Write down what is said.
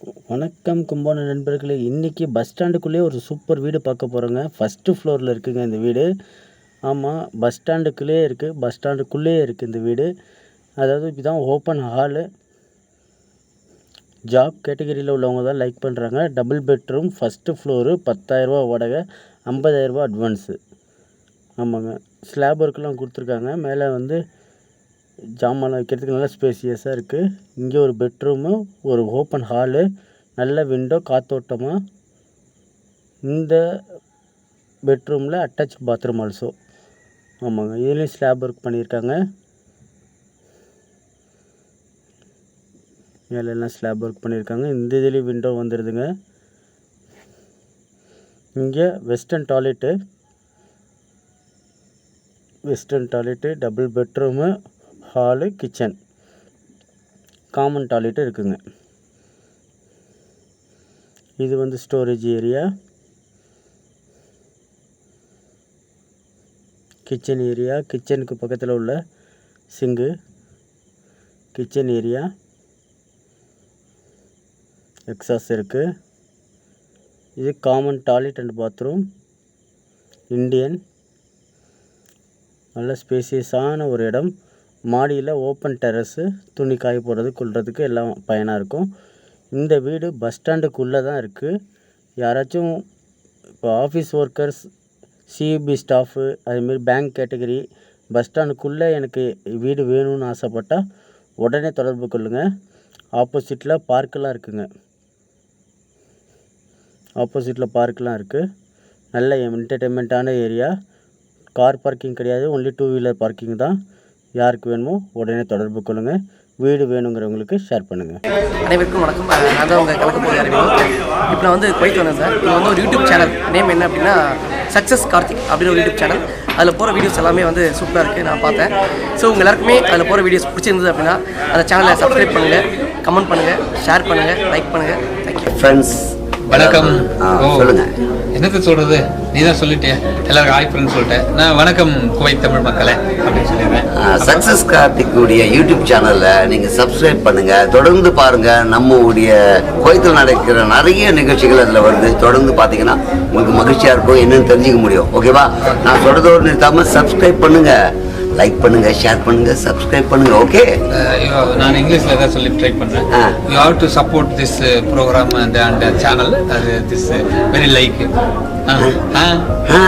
வணக்கம் கும்பகோணம் நண்பர்களே. இன்றைக்கி பஸ் ஸ்டாண்டுக்குள்ளேயே ஒரு சூப்பர் வீடு பார்க்க போகிறோங்க ஃபஸ்ட்டு ஃப்ளோரில் இருக்குதுங்க இந்த வீடு. ஆமாம் பஸ் ஸ்டாண்டுக்குள்ளேயே இருக்குது பஸ் ஸ்டாண்டுக்குள்ளேயே இருக்குது இந்த வீடு. அதாவது இதுதான் ஓப்பன் ஹாலு ஜாப் கேட்டகரியில் உள்ளவங்க தான் லைக் பண்ணுறாங்க டபுள் பெட்ரூம் ஃபஸ்ட்டு ஃப்ளோரு பத்தாயிரரூபா வாடகை ஐம்பதாயிரரூபா அட்வான்ஸு ஆமாங்க. ஸ்லாப் ஒர்க்கெலாம் கொடுத்துருக்காங்க. மேலே வந்து ஜாமான்லாம் வைக்கிறதுக்கு நல்லா ஸ்பேசியஸாக இருக்குது இங்கே ஒரு பெட்ரூமு ஒரு ஓப்பன் ஹாலு நல்ல விண்டோ காத்தோட்டமாக இந்த பெட்ரூமில் அட்டாச் பாத்ரூம் ஆல்சோ ஆமாங்க. இதுலேயும் ஸ்லாப் ஒர்க் பண்ணியிருக்காங்க. மேலெல்லாம் ஸ்லாப் ஒர்க் பண்ணியிருக்காங்க. இந்த இதுலேயும் விண்டோ வந்துடுதுங்க இங்கே western toilet. Western toilet double bedroom. Hall kitchen. Common டாய்லெட்டும் இருக்குங்க. இது வந்து ஸ்டோரேஜ் ஏரியா. Kitchen area. கிச்சனுக்கு பக்கத்தில் உள்ள சிங்கு. Kitchen area. எக்ஸாஸ் இருக்குது இது common toilet and bathroom. Indian நல்ல ஸ்பேசியஸான ஒரு இடம். மாடியில் ஓப்பன் டெரஸு துணி காய போடுறது கொள்றதுக்கு எல்லாம் பயனாக இருக்கும். இந்த வீடு பஸ் ஸ்டாண்டுக்குள்ளே தான் இருக்குது யாராச்சும் இப்போ ஆஃபீஸ் ஒர்க்கர்ஸ் சிஇபி ஸ்டாஃபு அதேமாரி பேங்க் கேட்டகரி பஸ் ஸ்டாண்டுக்குள்ளே எனக்கு வீடு வேணும்னு ஆசைப்பட்டால் உடனே தொடர்பு கொள்ளுங்கள் ஆப்போசிட்டில் பார்க்கெலாம் இருக்குங்க. ஆப்போசிட்டில் பார்க்கெலாம் இருக்குது நல்ல என்டர்டெயின்மெண்ட்டான ஏரியா கார் பார்க்கிங் கிடையாது ஒன்லி டூ வீலர் பார்க்கிங் தான். யாருக்கு வேணுமோ உடனே தொடர்பு கொள்ளுங்கள் வீடு வேணுங்கிறவங்களுக்கு ஷேர் பண்ணுங்கள் அனைவருக்கும் வணக்கம். நான் தான் உங்கள் கலக்க போகிற அறிவு இப்போ நான் வந்து குவைத் வந்தேன் சார். இது வந்து ஒரு யூடியூப் சேனல். நேம் என்ன அப்படின்னா சக்ஸஸ் கார்த்திக் அப்படின்னு ஒரு யூடியூப் சேனல். அதில் போகிற வீடியோஸ் எல்லாமே வந்து சூப்பராக இருக்குது நான் பார்த்தேன். ஸோ உங்கள் எல்லாருக்குமே அதில் போகிற வீடியோஸ் பிடிச்சிருந்தது அப்படின்னா அந்த சேனலை சப்ஸ்கிரைப் பண்ணுங்கள் கமெண்ட் பண்ணுங்கள் ஷேர் பண்ணுங்கள் லைக் பண்ணுங்கள் தேங்க்யூ ஃப்ரெண்ட்ஸ் வணக்கம். ஆ ஓ, சொல்லுங்க. என்னத்த சொல்றது? நீ தான் சொல்லிட்டிய எல்லாருக்கும் ஹாய் சொல்லிட்டேன் நான் வணக்கம் குவைத் தமிழ் மக்களே அப்படின்னு சொல்லிடுறேன். சக்சஸ் கார்த்திக் உடைய யூடியூப் சேனல்ல நீங்க சப்ஸ்கிரைப் பண்ணுங்க. தொடர்ந்து பாருங்க. நம்ம உடைய கோயத்தில் நடக்கிற நிறைய நிகழ்ச்சிகள் அதுல வருது. தொடர்ந்து பாத்தீங்கன்னா உங்களுக்கு மகிழ்ச்சியா இருக்கும். என்னன்னு தெரிஞ்சுக்க முடியும். ஓகேவா நான் சொல்றதோடு நிறுத்தாம சப்ஸ்கிரைப் பண்ணுங்க. லைக் பண்ணுங்க ஷேர் பண்ணுங்க சப்ஸ்கிரைப் பண்ணுங்க. ஓகே நான் இங்கிலீஷ்ல தான் சொல்லி ட்ரை பண்றேன். ஆ. You have to support this program and and channel அது திஸ் வெரி லைக் ஆ.